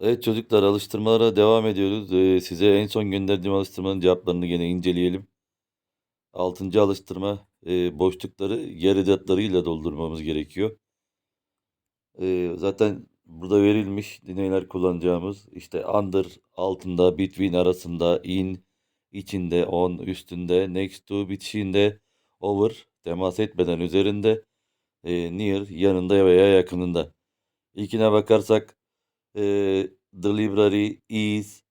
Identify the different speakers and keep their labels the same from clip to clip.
Speaker 1: Evet çocuklar alıştırmalara devam ediyoruz. Ee, size en son gönderdiğim alıştırmanın cevaplarını gene inceleyelim. Altıncı alıştırma e, boşlukları yer edatlarıyla doldurmamız gerekiyor. Ee, zaten burada verilmiş neler kullanacağımız işte under altında, between arasında, in içinde, on üstünde, next to bitişiğinde, over temas etmeden üzerinde, e, near yanında veya yakınında. İlkine bakarsak e, the library is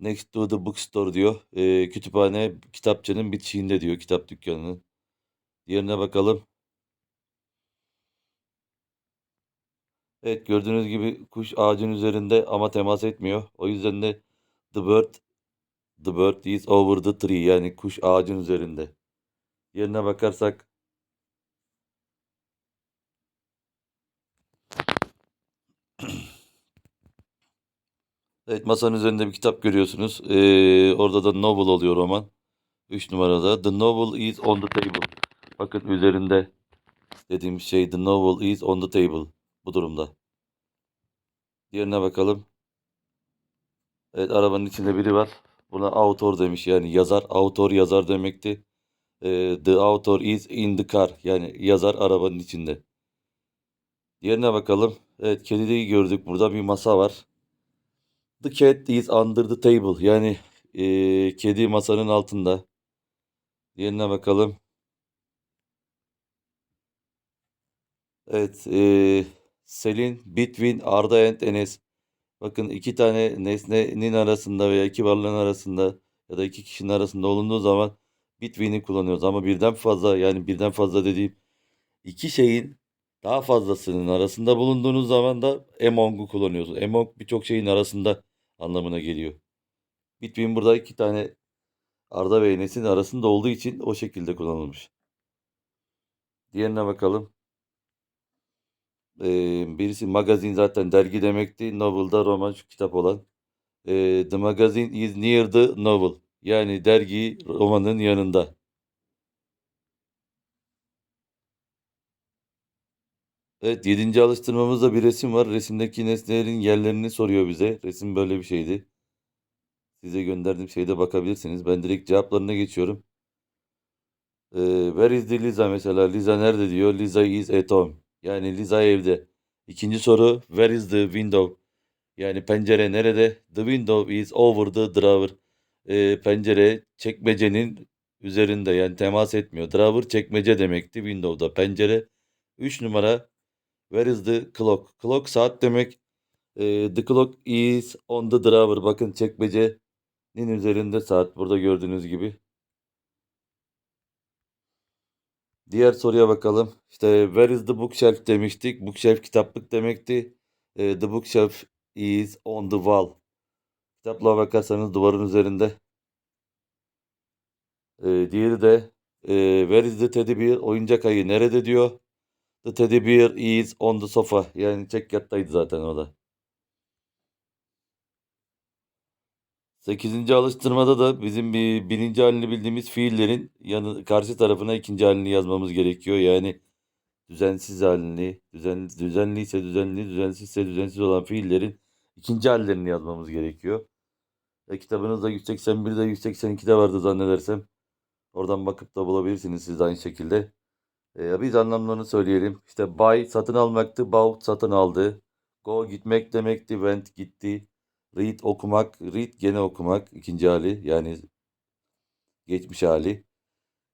Speaker 1: next to the bookstore diyor. E, kütüphane kitapçının bitişiğinde diyor kitap dükkanının. Diğerine bakalım. Evet gördüğünüz gibi kuş ağacın üzerinde ama temas etmiyor. O yüzden de the bird the bird is over the tree yani kuş ağacın üzerinde. Diğerine bakarsak Evet masanın üzerinde bir kitap görüyorsunuz. Ee, orada da novel oluyor roman. 3 numarada. The novel is on the table. Bakın üzerinde dediğim şey the novel is on the table. Bu durumda. Diğerine bakalım. Evet arabanın içinde biri var. Buna author demiş yani yazar. Author yazar demekti. Ee, the author is in the car. Yani yazar arabanın içinde. Diğerine bakalım. Evet kediyi gördük. Burada bir masa var. The cat is under the table. Yani ee, kedi masanın altında. Diğerine bakalım. Evet. ee, Selin between Arda and Enes. Bakın iki tane nesnenin arasında veya iki varlığın arasında ya da iki kişinin arasında olunduğu zaman between'i kullanıyoruz. Ama birden fazla yani birden fazla dediğim iki şeyin daha fazlasının arasında bulunduğunuz zaman da among'u kullanıyorsunuz. Among birçok şeyin arasında anlamına geliyor. Between burada iki tane Arda ve Enes'in arasında olduğu için o şekilde kullanılmış. Diğerine bakalım. Ee, birisi magazin zaten dergi demekti. Novel'da roman şu kitap olan. Ee, the magazine is near the novel. Yani dergi romanın yanında. Evet, yedinci alıştırmamızda bir resim var. Resimdeki nesnelerin yerlerini soruyor bize. Resim böyle bir şeydi. Size gönderdiğim şeyde bakabilirsiniz. Ben direkt cevaplarına geçiyorum. Ee, where is the Lisa mesela? Lisa nerede diyor? Lisa is at home. Yani Lisa evde. İkinci soru where is the window? Yani pencere nerede? The window is over the drawer. Ee, pencere çekmecenin üzerinde yani temas etmiyor. Drawer çekmece demekti window'da. Pencere 3 numara where is the clock? Clock saat demek. Ee, the clock is on the drawer. Bakın çekmecenin üzerinde saat burada gördüğünüz gibi. Diğer soruya bakalım. İşte where is the bookshelf demiştik. Bookshelf kitaplık demekti. Ee, the bookshelf is on the wall. Kitaplığa bakarsanız duvarın üzerinde. Ee, diğeri de e, where is the teddy bear? Oyuncak ayı nerede diyor. The teddy bear is on the sofa. Yani çekyattaydı zaten o da. Sekizinci alıştırmada da bizim bir birinci halini bildiğimiz fiillerin yanı karşı tarafına ikinci halini yazmamız gerekiyor. Yani düzensiz halini, düzen, düzenli ise düzenli, düzensizse düzensiz olan fiillerin ikinci hallerini yazmamız gerekiyor. E, kitabınızda 181'de 182'de vardı zannedersem. Oradan bakıp da bulabilirsiniz siz aynı şekilde. E, biz anlamlarını söyleyelim. İşte buy satın almaktı, bought satın aldı. Go gitmek demekti, went gitti. Read okumak, read gene okumak ikinci hali yani geçmiş hali.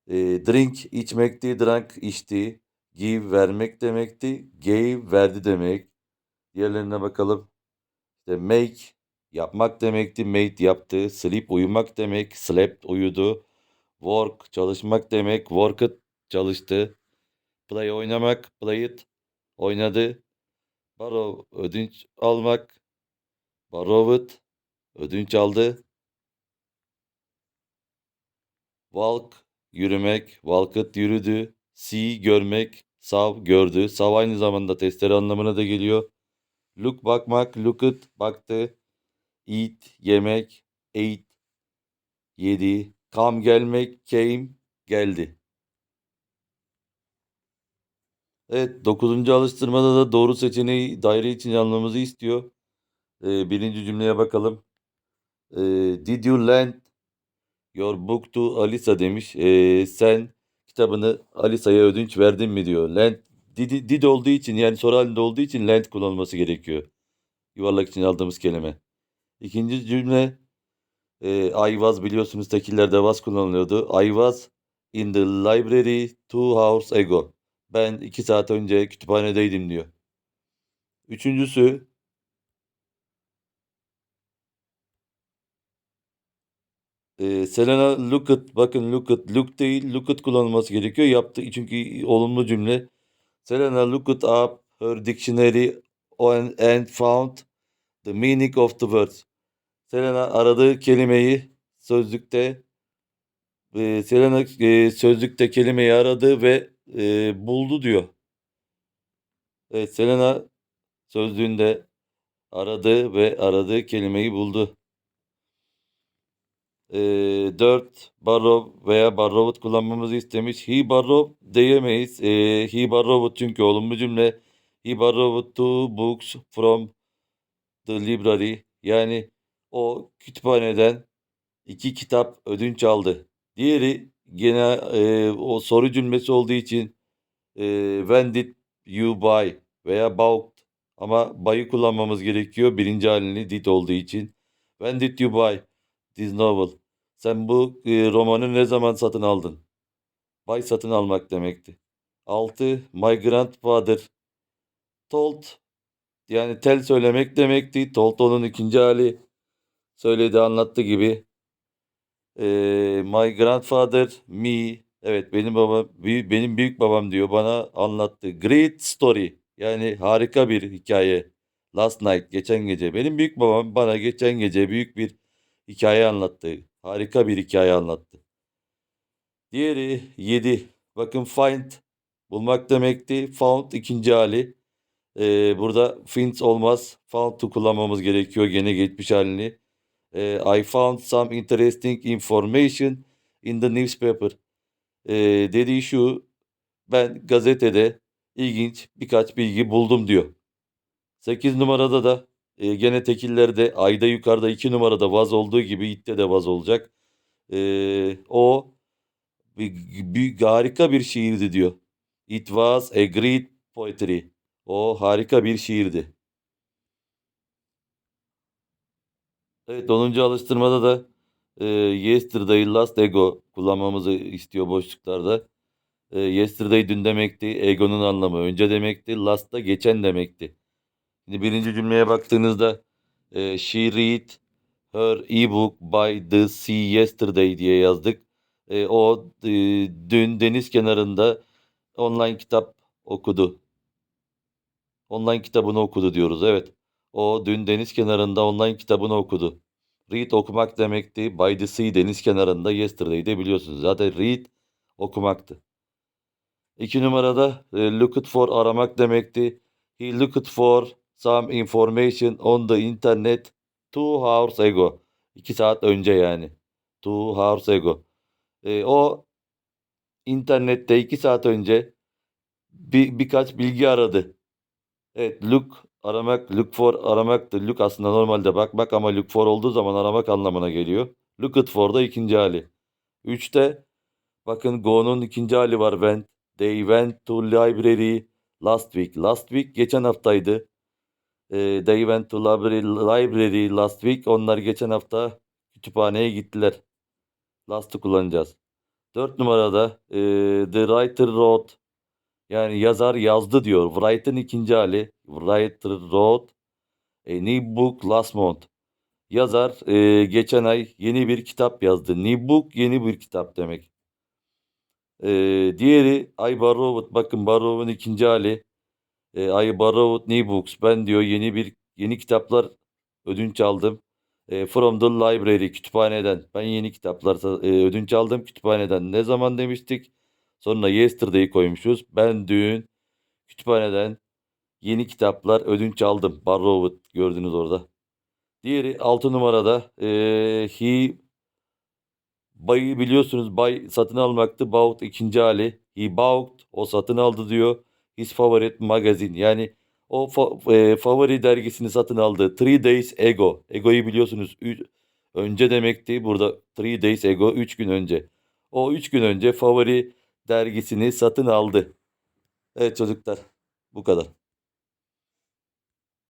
Speaker 1: E, drink içmekti, drank içti. Give vermek demekti. Gave verdi demek. Diğerlerine bakalım. İşte make yapmak demekti. Made yaptı. Sleep uyumak demek. Slept uyudu. Work çalışmak demek. Worked çalıştı. Play oynamak. Played oynadı. Borrow ödünç almak. Borrowed ödünç aldı. Walk yürümek. Walked yürüdü. See görmek. Saw gördü. Saw aynı zamanda testere anlamına da geliyor. Look bakmak. Looked baktı. Eat yemek. Ate yedi. Come gelmek. Came geldi. Evet, dokuzuncu alıştırmada da doğru seçeneği daire için almamızı istiyor. Ee, birinci cümleye bakalım. Ee, did you lend your book to Alisa demiş. Ee, sen kitabını Alisa'ya ödünç verdin mi diyor. Lend did, did olduğu için yani soru halinde olduğu için lend kullanılması gerekiyor. Yuvarlak için aldığımız kelime. İkinci cümle e, I was biliyorsunuz tekillerde was kullanılıyordu. I was in the library two hours ago. Ben iki saat önce kütüphanedeydim diyor. Üçüncüsü e, Selena look at bakın look at look değil look at kullanılması gerekiyor. Yaptı çünkü olumlu cümle. Selena looked up her dictionary and, and found the meaning of the words. Selena aradığı kelimeyi sözlükte e, Selena e, sözlükte kelimeyi aradı ve e, buldu diyor. Evet Selena sözlüğünde aradı ve aradığı kelimeyi buldu. E, 4 borrow veya borrowed kullanmamızı istemiş. He borrowed diyemeyiz. E, he borrowed çünkü olumlu cümle. He borrowed two books from the library. Yani o kütüphaneden iki kitap ödünç aldı. Diğeri gene e, o soru cümlesi olduğu için e, when did you buy veya bought ama buy'ı kullanmamız gerekiyor. Birinci halini did olduğu için. When did you buy this novel? Sen bu e, romanı ne zaman satın aldın? Buy satın almak demekti. 6. My grandfather told yani tell söylemek demekti. Told onun ikinci hali. Söyledi anlattı gibi. Ee, my grandfather me evet benim büyük, benim büyük babam diyor bana anlattı. Great story yani harika bir hikaye. Last night geçen gece benim büyük babam bana geçen gece büyük bir hikaye anlattı. Harika bir hikaye anlattı. Diğeri 7. Bakın find bulmak demekti. Found ikinci hali. Ee, burada find olmaz. Found kullanmamız gerekiyor gene geçmiş halini. Ee, I found some interesting information in the newspaper. Ee, dediği şu ben gazetede ilginç birkaç bilgi buldum diyor. 8 numarada da e, gene tekillerde ayda yukarıda 2 numarada vaz olduğu gibi itte de vaz olacak. Ee, o bir, bir harika bir şiirdi diyor. It was a great poetry. O harika bir şiirdi. Evet 10. alıştırmada da e, yesterday last ego kullanmamızı istiyor boşluklarda. E, yesterday dün demekti. Ego'nun anlamı önce demekti. Last da geçen demekti. Şimdi birinci cümleye baktığınızda e, she read her ebook by the sea yesterday diye yazdık. E, o e, dün deniz kenarında online kitap okudu. Online kitabını okudu diyoruz. Evet. O dün deniz kenarında online kitabını okudu. Read okumak demekti. By the sea deniz kenarında yesterday'de biliyorsunuz. Zaten read okumaktı. İki numarada e, looked for aramak demekti. He looked for some information on the internet two hours ago. İki saat önce yani. Two hours ago. E, o internette iki saat önce bir, birkaç bilgi aradı. Evet look aramak look for aramaktır. Look aslında normalde bakmak ama look for olduğu zaman aramak anlamına geliyor. Looked for da ikinci hali. Üçte bakın go'nun ikinci hali var went. They went to library last week. Last week geçen haftaydı. Ee, they went to library, library last week. Onlar geçen hafta kütüphaneye gittiler. Last'ı kullanacağız. Dört numarada e, the writer wrote yani yazar yazdı diyor. Write'ın ikinci hali. Writer wrote a new book last month. Yazar e, geçen ay yeni bir kitap yazdı. New book yeni bir kitap demek. E, diğeri I borrowed. Bakın borrow'un ikinci hali. E, I borrowed new books. Ben diyor yeni bir yeni kitaplar ödünç aldım. E, from the library kütüphaneden. Ben yeni kitaplar e, ödünç aldım kütüphaneden. Ne zaman demiştik? Sonra yesterday'i koymuşuz. Ben dün kütüphaneden yeni kitaplar ödünç aldım. Borrowed gördünüz orada. Diğeri 6 numarada e, he buy'ı biliyorsunuz buy satın almaktı. Bought ikinci hali. He bought o satın aldı diyor. His favorite magazine yani O fa- e, favori dergisini satın aldı. Three Days Ago. Ego'yu biliyorsunuz. Ü- önce demekti. Burada Three Days Ago 3 gün önce. O 3 gün önce favori dergisini satın aldı. Evet çocuklar bu kadar.